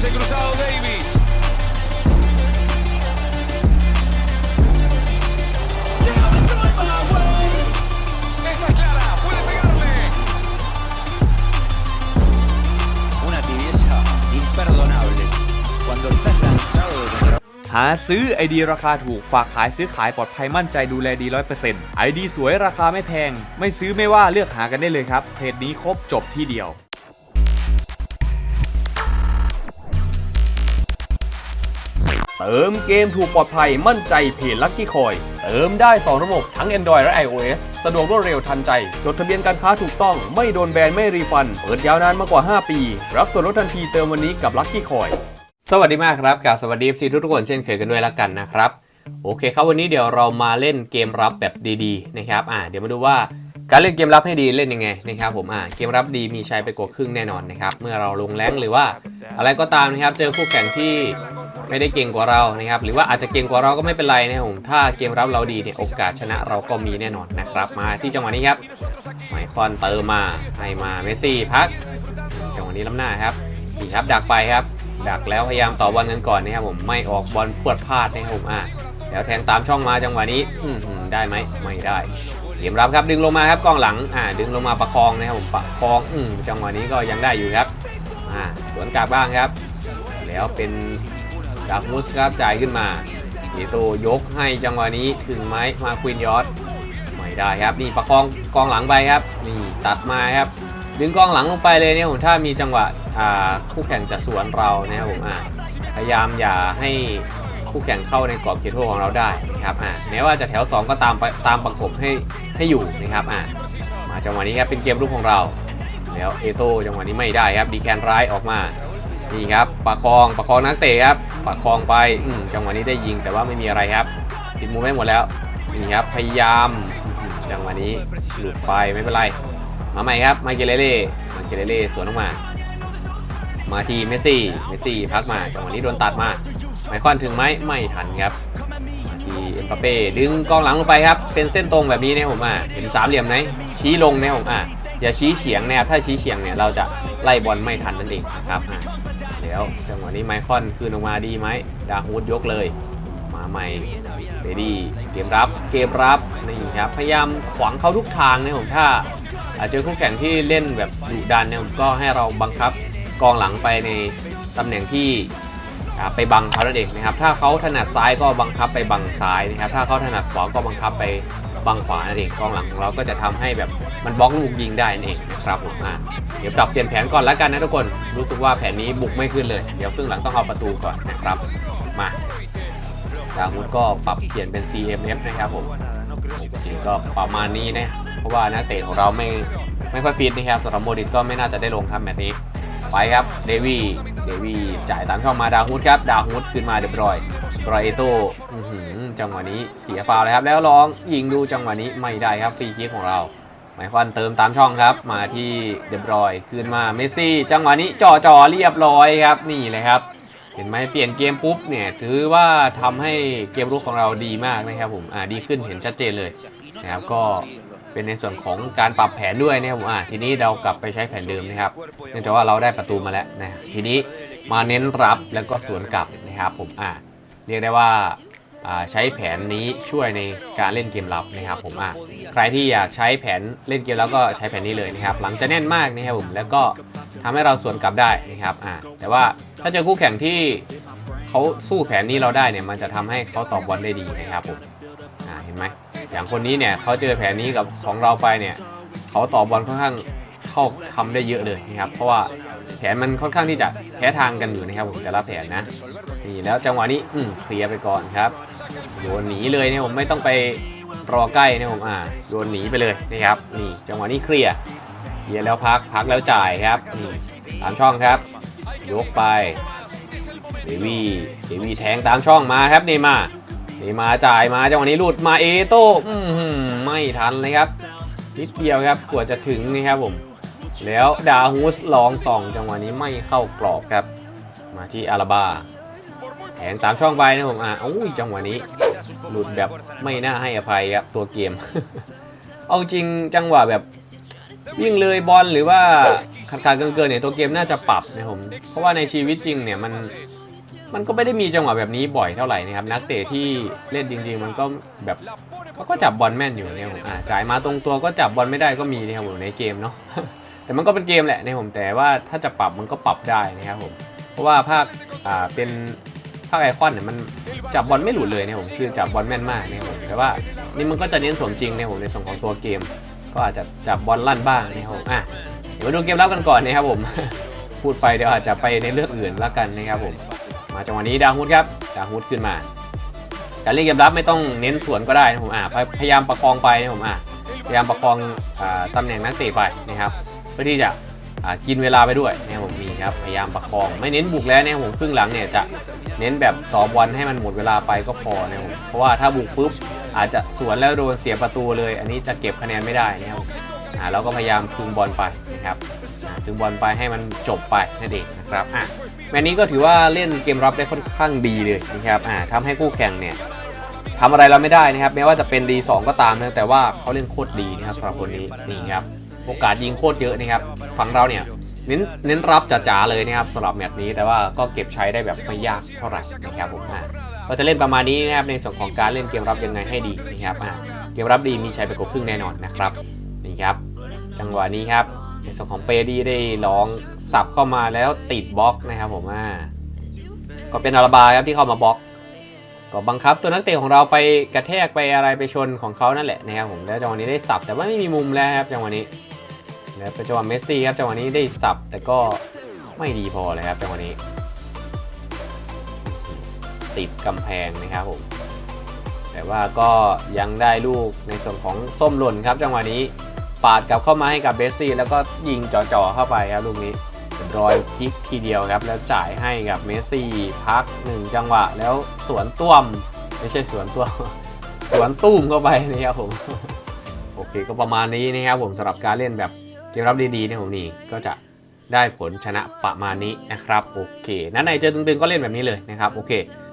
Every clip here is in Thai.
Pase cruzado Davis. Esta es clara, puede pegarle. Una tibieza imperdonable. Cuando estás lanzado de contra หาซื้อไอดีราคาถูกฝากขายซื้อขายปลอดภัยมั่นใจดูแลดีร้อยเปอร์เซ็นต์ไอดีสวยราคาไม่แพง ไม่ซื้อไม่ว่าเลือกหากันได้เลยครับเพจนี้ครบจบที่เดียว เติมเกมถูกปลอดภัยมั่นใจเพจลั c กี้คอยเติมได้ 2 ระบบทั้ง Android และ iOS สะดวกรวดเร็วทันใจ จดทะเบียนการค้าถูกต้องไม่โดนแบน ไม่รีฟัน เปิดยาวนานมากกว่า 5 ปี รับส่วนลดทันทีเติมวันนี้กับลั c กี้คอยสวัสดีมากครับกับสวัสดี FC ทุกๆคนเช่นเคยกันด้วยละกันนะครับ โอเคครับวันนี้เดี๋ยวเรามาเล่นเกมรับแบบดีๆนะครับอ่าเดี๋ยวมาดูว่าการเล่นเกมรับให้ดีเล่นยังไงนะครับผมอ่าเกมรับดีมีชัยไปกว่าครึ่งแน่นอนนะครับเมื่อเราลงแรงหรือว่าอะไรก็ตามนะครับเจอคู่แข่งที่ ไม่ได้เก่งกว่าเรานะครับ หรือว่าอาจจะเก่งกว่าเราก็ไม่เป็นไรนะครับผมถ้าเกมรับเราดีเนี่ยโอกาสชนะเราก็มีแน่นอนนะครับ มาที่จังหวะนี้ครับไมคอนเติมมาให้มาเมสซี่พักจังหวะนี้ล้ำหน้าครับนี่ครับดักไปครับ ดักแล้วพยายามต่อบอลกันก่อนนะครับผมไม่ออกบอลพวดพลาดนะครับผมอะแล้วแทงตามช่องมาจังหวะนี้อืได้ไหมไม่ได้เกมรับครับดึงลงมาครับกองหลังอ่าดึงลงมาประคองนะครับผมประคองอืมจังหวะนี้ก็ยังได้อยู่ครับอ่าสวนกลับบ้างครับ แล้วเป็น ดากมุสครับจ่ายขึ้นมาเอโตยกให้จังหวะนี้ถึงไหมมาควินยอร์ดไม่ได้ครับ นี่ประคองกองหลังไปครับ นี่ตัดมาครับ ดึงกองหลังลงไปเลยเนี่ยผมถ้ามีจังหวะคู่แข่งจะสวนเรานะครับผมพยายามอย่าให้คู่แข่งเข้าในกรอบเขตโทษของเราได้นะครับอ่าแม้ว่าจะแถว 2 ก็ตามไปตามประกบให้ให้อยู่นะครับอ่ามาจังหวะนี้ครับเป็นเกมรุกของเรา แล้วเอโตจังหวะนี้ไม่ได้ครับดีแคนร้ายออกมา นี่ครับประคองประคองนักเตะครับประคองไปจังหวะนี้ได้ยิงแต่ว่าไม่มีอะไรครับติดมุมไม่หมดแล้วนี่ครับพยายามจังหวะนี้หลุดไปไม่เป็นไร มาใหม่ครับมาเกเลเล่มาเกเลเล่สวนออกมา มาทีเมสซี่เมสซี่พักมาจังหวะนี้โดนตัดมาไมคอนถึงไหมไม่ทันครับมาทีเอ็มบัปเป้ดึงกองหลังลงไปครับ เป็นเส้นตรงแบบนี้นะผมอะเห็นสามเหลี่ยมไหมชี้ลงนะผมอะอย่าชี้เฉียงนะครับถ้าชี้เฉียงเนี่ยเราจะไล่บอลไม่ทันนั่นเองนะครับ อะเดี๋ยวจังหวะนี้ไมคอนคืนออกมาดีไหมดาฮูดยกเลย มาใหม่เรดี้เกมรับเกมรับนี่ครับพยายามขวางเขาทุกทางนะผมถ้าอาจเจอคู่แข่งที่เล่นแบบดุดันเนี่ยผมก็ให้เราบังคับกองหลังไปในตำแหน่งที่ไปบังเขานั่นเองนะครับ ถ้าเขาถนัดซ้ายก็บังคับไปบังซ้ายนะครับ ถ้าเขาถนัดขวาก็บังคับไปบังขวานั่นเองกองหลังของเราก็จะทำให้แบบมันบล็อกลูกยิงได้นั่นเองนะครับผมอะ เดี๋ยวปรับเปลี่ยนแผนก่อนแล้วกันนะทุกคน รู้สึกว่าแผนนี้บุกไม่ขึ้นเลย เดี๋ยวครึ่งหลังต้องเอาประตูก่อนนะครับ มาดาวุธก็ปรับเปลี่ยนเป็น CMF นะครับผมก็ประมาณนี้นะ เพราะว่านักเตะของเราไม่ไม่ค่อยฟิตนะครับสำหรับโมดิตก็ไม่น่าจะได้ลงครับแมตช์นี้ ไปครับ เดวี่ เดวี่จ่ายตามช่องมาดาฮูดครับ ดาฮูดขึ้นมาเรียบร้อยรอยเอโต้จังหวะนี้เสียฟาวล์เลยครับ แล้วร้องยิงดูจังหวะนี้ไม่ได้ครับฟรีคิกของเรา หมายควันเติมตามช่องครับ มาที่เดบรอยขึ้นมาเมสซี่ จังหวะนี้จ่อจ่อๆเรียบร้อยครับนี่เลยครับ เห็นไหมเปลี่ยนเกมปุ๊บเนี่ยถือว่าทำให้เกมรุกของเราดีมากนะครับผมอ่าดีขึ้นเห็นชัดเจนเลยนะครับก็เป็นในส่วนของการปรับแผนด้วยนะครับผมอ่าทีนี้เรากลับไปใช้แผนเดิมนะครับเนื่องจากว่าเราได้ประตูมาแล้วนะทีนี้มาเน้นรับแล้วก็สวนกลับนะครับผมอ่าเรียกได้ว่า ใช้แผนนี้ช่วยในการเล่นเกมรับนะครับผมอ่าใครที่อยากใช้แผนเล่นเกมแล้วก็ใช้แผนนี้เลยนะครับ หลังจะแน่นมากนะครับผมแล้วก็ทำให้เราสวนกลับได้นะครับอ่าแต่ว่าถ้าเจอคู่แข่งที่เขาสู้แผนนี้เราได้เนี่ยมันจะทำให้เขาตอบบอลได้ดีนะครับผมอ่าเห็นไหมอย่างคนนี้เนี่ยเขาเจอแผนนี้กับของเราไปเนี่ยเขาตอบบอลค่อนข้างเข้าทำได้เยอะเลยนะครับเพราะว่าแผนมันค่อนข้างที่จะแพ้ทางกันอยู่นะครับผมแต่ละแผนนะ นี่แล้วจังหวะนี้อืมเคลียร์ไปก่อนครับโยนหนีเลยเนี่ยผมไม่ต้องไปรอใกล้นะผมอ่าโยนหนีไปเลยนะครับนี่จังหวะนี้เคลียร์เคลียร์แล้วพักพักแล้วจ่ายครับนี่ตามช่องครับ ยกไปเดวี่เดวี่แทงตามช่องมาครับเนมาเนมาจ่ายมาจังหวะนี้หลุดมาเอโต้อื้อหือไม่ทันเลยครับนิดเดียวครับกว่าจะถึงนี่ครับผม แล้วดาฮูสลองสองจังหวะนี้ไม่เข้ากรอบครับ มาที่อาราบา แทงตามช่องไปนะผมอะอุ้ยจังหวะนี้ หลุดแบบไม่น่าให้อภัยครับตัวเกม เอาจริงจังหวะแบบวิ่งเลยบอลหรือว่าขาดขาดเกินเกินเนี่ยตัวเกมน่าจะปรับนะผมเพราะว่าในชีวิตจริงเนี่ยมันมันก็ไม่ได้มีจังหวะแบบนี้บ่อยเท่าไหร่นะครับนักเตะที่เล่นจริง ๆ มันก็แบบเขาก็จับบอลแม่นอยู่เนะครับผมอ่าจ่ายมาตรงตัวก็จับบอลไม่ได้ก็มีนะครับผมในเกมเนาะแต่มันก็เป็นเกมแหละนะผมแต่ว่าถ้าจะปรับมันก็ปรับได้นะครับผมเพราะว่าภาคอ่าเป็น ภาคไอคอนเนี่ยมันจับบอลไม่หลุดเลยเนะครับผมคือจับบอลแม่นมากเนะครับผมแต่ว่านี่มันก็จะเน้นสมจริงเนะครับผมในส่วนของตัวเกม ก็อาจจะจับบอลลั่นบ้างนะครับผมอะเดี๋ยวมาดูเกมรับกันก่อนนะครับผมพูดไปเดี๋ยวอาจจะไปในเรื่องอื่นแล้วกันนะครับผมมาจังหวะนี้ดาวฮุดครับดาวฮุดขึ้นมาการเล่นเกมรับไม่ต้องเน้นสวนก็ได้นะผมอะพยายามประคองไปนะผมอะพยายามประคองอตำแหน่งนักเตะไปนะครับเพื่อที่จะอ่า กินเวลาไปด้วยนะครับผมมีครับพยายามประคองไม่เน้นบุกแล้วนะครับผมครึ่งหลังเนี่ยจะเน้นแบบตอบอลให้มันหมดเวลาไปก็พอนะครับผมเพราะว่าถ้าบุกปุ๊บอาจจะสวนแล้วโดนเสียประตูเลย อันนี้จะเก็บคะแนนไม่ได้นะครับอ่าเราก็พยายามคืนบอลไปนะครับอ่าคืนบอลไปให้มันจบไปนั่นเองนะครับอะแมตนี้ก็ถือว่าเล่นเกมรับได้ค่อนข้างดีเลยนะครับอ่าทำให้คู่แข่งเนี่ยทำอะไรเราไม่ได้นะครับแม้ว่าจะเป็นดี2ก็ตามนะแต่ว่าเขาเล่นโคตรดีนะครับสำหรับคนนี้นี่ครับ โอกาสยิงโคตรเยอะนะครับฝั่งเราเนี่ยเน้นเน้นรับจ๋าๆเลยนะครับสำหรับแมตช์นี้แต่ว่าก็เก็บใช้ได้แบบไม่ยากเท่าไหร่นะครับผมอ่าก็จะเล่นประมาณนี้นะครับในส่วนของการเล่นเกมรับยังไงให้ดีนะครับเกมรับดีมีชัยไปกว่าครึ่งแน่นอนนะครับนี่ครับ จังหวะนี้ครับในส่วนของเปดีได้ร้องสับเข้ามาแล้วติดบล็อกนะครับผมอ่าก็เป็นอาราบาครับที่เข้ามาบล็อก ก็บังคับตัวนักเตะของเราไปกระแทกไปอะไรไปชนของเขานั่นแหละนะครับผมแล้วจังหวะนี้ได้สับแต่ว่าไม่มีมุมแล้วครับจังหวะนี้ แล้วเป็นจังหวะเมสซี่ครับจังหวะนี้ได้สับแต่ก็ไม่ดีพอเลยครับจังหวะนี้ ติดกำแพงนะครับผมแต่ว่าก็ยังได้ลูกในส่วนของส้มหล่นครับ จังหวะนี้ปาดกลับเข้ามาให้กับเบสซี่ แล้วก็ยิงจ่อๆเข้าไปครับลูกนี้รอยพลิกทีเดียวครับ แล้วจ่ายให้กับเมสซี่พักหนึ่งจังหวะ แล้วสวนต้วม ไม่ใช่สวนต้วมสวนตุ้มเข้าไปนะครับผม โอเคก็ประมาณนี้นะครับผมสำหรับการเล่นแบบ เกมรับดีๆเนผมนี่ก็จะได้ผลชนะประมาณนี้นะครับ โอเคนั้นในเจอตึงๆก็เล่นแบบนี้เลยนะครับ โอเค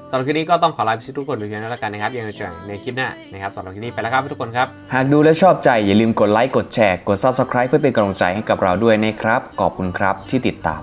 สำหรับคลิปนี้ก็ต้องขอลาไปทุกคนไปเพียงเท่านี้แล้วกันนะครับยังจะเจอกันในคลิปหน้านะครับสำหรับคลิปนี้ไปแล้วครับทุกคนครับ หากดูและชอบใจอย่าลืมกดไลค์กดแชร์กด Subscribe เพื่อเป็นกำลังใจให้กับเราด้วยนะครับ ขอบคุณครับที่ติดตาม